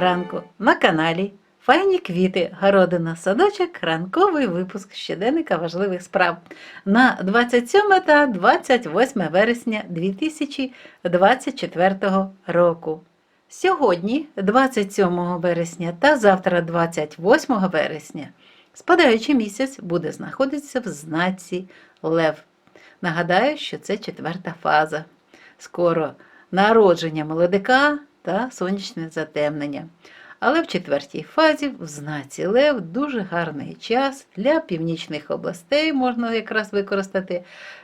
ранку на каналі Файні квіти, городина, садочок, ранковий випуск щоденника важливих справ на 27 та 28 вересня 2024 року. Сьогодні, 27 вересня та завтра, 28 вересня, спадаючий місяць буде знаходитися в знаці Лев. Нагадаю, що це четверта фаза. Скоро народження молодика та сонячне затемнення. Але в четвертій фазі, в знаці Лев, дуже гарний час для північних областей можна якраз використати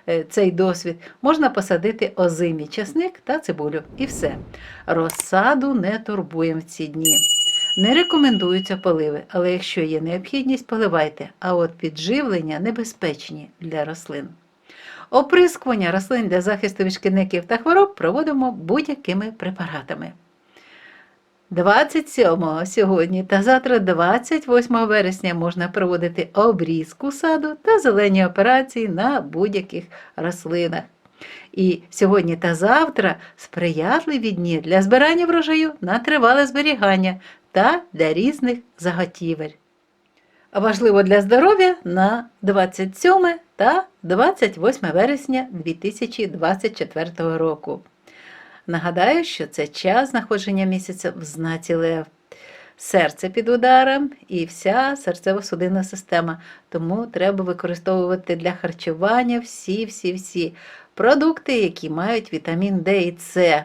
е, цей досвід. Можна посадити озимі часник та цибулю. І все. Розсаду не турбуємо в ці дні. Не рекомендуються поливи, але якщо є необхідність, поливайте, а от підживлення небезпечні для рослин. Оприскування рослин для захисту від шкідників та хвороб проводимо будь-якими препаратами. 27 сьогодні та завтра, 28 вересня, можна проводити обрізку саду та зелені операції на будь-яких рослинах. І сьогодні та завтра сприятливі дні для збирання врожаю на тривале зберігання та для різних заготівель. Важливо для здоров'я на 27 та 28 вересня 2024 року. Нагадаю, що це час знаходження місяця в знаці Лев. Серце під ударом і вся серцево-судинна система. Тому треба використовувати для харчування всі-всі-всі продукти, які мають вітамін Д і С.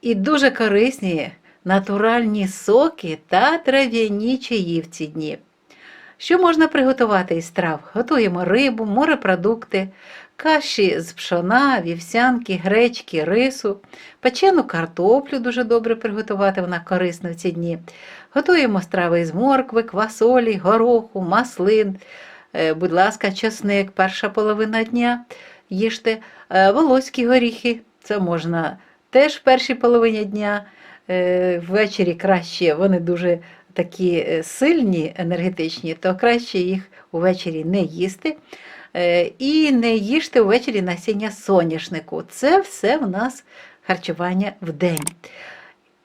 І дуже корисні натуральні соки та трав'яні чаї в ці дні. Що можна приготувати із трав? Готуємо рибу, морепродукти, каші з пшона, вівсянки, гречки, рису, печену картоплю дуже добре приготувати, вона корисна в ці дні. Готуємо страви із моркви, квасолі, гороху, маслин. Е, Будь ласка, чесник, перша половина дня. Їжте Е, волоські горіхи, це можна теж в першій половині дня. Е, Ввечері краще, вони дуже такі е, сильні, енергетичні, то краще їх увечері не їсти. Е, І не їжте увечері насіння соняшнику. Це все в нас харчування в день.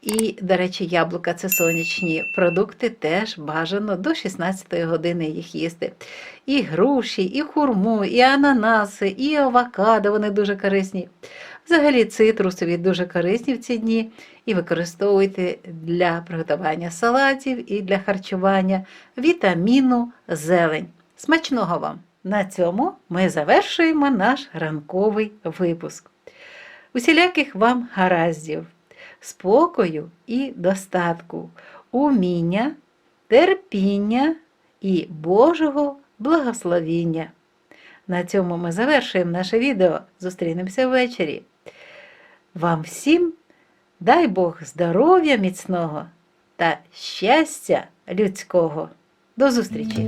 І, до речі, яблука це сонячні продукти, теж бажано до 16 години їх їсти. І груші, і хурму, і ананаси, і авокадо, вони дуже корисні. Взагалі, цитрусові дуже корисні в ці дні і використовуйте для приготування салатів і для харчування вітаміну зелень. Смачного вам! На цьому ми завершуємо наш ранковий випуск. Усіляких вам гараздів, спокою і достатку, уміння, терпіння і Божого благословіння. На цьому ми завершуємо наше відео. Зустрінемося ввечері. Вам всім дай Бог здоров'я міцного та щастя людського. До зустрічі!